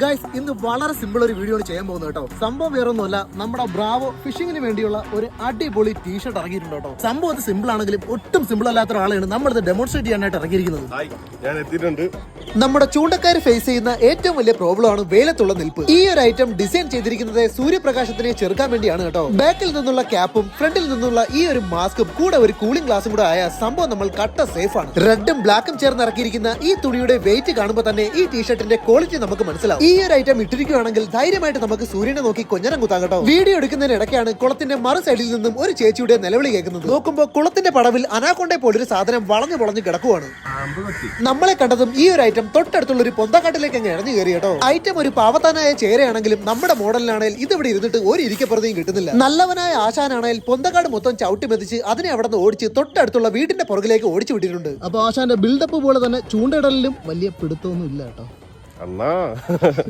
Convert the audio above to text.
Guys ഇന്ന് വളരെ simple ഒരു വീഡിയോ ആണ് ചെയ്യാൻ പോകുന്നത് കേട്ടോ. സംഭവം വേറെ ഒന്നുമല്ല നമ്മുടെ ബ്രാവോ ഫിഷിങ്ങിന് വേണ്ടിയുള്ള ഒരു അടിപൊളി ടീഷർട്ട് ഇറങ്ങിയിട്ടുണ്ട് കേട്ടോ. സംഭവം അത് സിമ്പിൾ ആണെങ്കിലും ഒട്ടും സിമ്പിൾ അല്ലാത്ത ഒരാളെയാണ് നമ്മളിത് ഡെമോൺസ്ട്രേറ്റ് ചെയ്യാനായിട്ട് ഇറങ്ങിയിരിക്കുന്നത്. ഞാൻ എത്തിയിട്ടുണ്ട്. നമ്മുടെ ചൂണ്ടക്കാർ ഫേസ് ചെയ്യുന്ന ഏറ്റവും വലിയ പ്രോബ്ലം ആണ് വെയിലത്തുള്ള നിൽപ്പ്. ഈ ഒരു ഐറ്റം ഡിസൈൻ ചെയ്തിരിക്കുന്നത് സൂര്യപ്രകാശത്തിനെ ചെറുക്കാൻ വേണ്ടിയാണ് കേട്ടോ. ബാക്കിൽ നിന്നുള്ള ക്യാപ്പും ഫ്രണ്ടിൽ നിന്നുള്ള ഈ ഒരു മാസ്കും കൂടെ ഒരു കൂളിംഗ് ഗ്ലാസും കൂടെ ആയ സംഭവം നമ്മൾ കട്ട സേഫ് ആണ്. റെഡും ബ്ലാക്കും ചേർന്ന് ഇറക്കിയിരിക്കുന്ന ഈ തുണിയുടെ വെയിറ്റ് കാണുമ്പോൾ തന്നെ ഈ ടീഷർട്ടിന്റെ ക്വാളിറ്റി നമുക്ക് മനസ്സിലാവും. ഈ ഒരു ഐറ്റം ഇട്ടിരിക്കുകയാണെങ്കിൽ ധൈര്യമായിട്ട് നമുക്ക് സൂര്യനെ നോക്കി കൊഞ്ഞനം കുത്താൻ കേട്ടോ. വീഡിയോ എടുക്കുന്നതിന് ഇടയ്ക്കാണ് കുളത്തിന്റെ മറു സൈഡിൽ നിന്നും ഒരു ചേച്ചിയുടെ നിലവിളി കേൾക്കുന്നത്. നോക്കുമ്പോൾ കുളത്തിന്റെ പടവിൽ അനാക്കൊണ്ടേ പോലൊരു സാധനം വളഞ്ഞു വളഞ്ഞു കിടക്കുവാണ്. നമ്മളെ കണ്ടതും ഈ ഒരു ഐറ്റം തൊട്ടടുത്തുള്ള ഒരു പൊന്തക്കാട്ടിലേക്ക് അങ്ങ് ഇറങ്ങി കയറി കേട്ടോ. ഐറ്റം ഒരു പാവത്താനായ ചേരയാണെങ്കിലും നമ്മുടെ മോഡലിനാണെങ്കിൽ ഇതിവിടെ ഇരുന്നിട്ട് ഒരു ഇരിക്കപ്പുറത്തേയും കിട്ടുന്നില്ല. നല്ലവനായ ആശാനാണെങ്കിൽ പൊന്തക്കാട് മൊത്തം ചവിട്ടി മെതിച്ച് അതിനെ അവിടെ നിന്ന് ഓടിച്ച് തൊട്ടടുത്തുള്ള വീടിന്റെ പുറകിലേക്ക് ഓടിച്ചു വിട്ടിട്ടുണ്ട്. അപ്പൊ ആശാന്റെ ബിൽഡപ്പ് പോലെ തന്നെ ചൂണ്ടയിടലിലും വലിയ പിടുത്തമൊന്നും ഇല്ല കേട്ടോ. الله.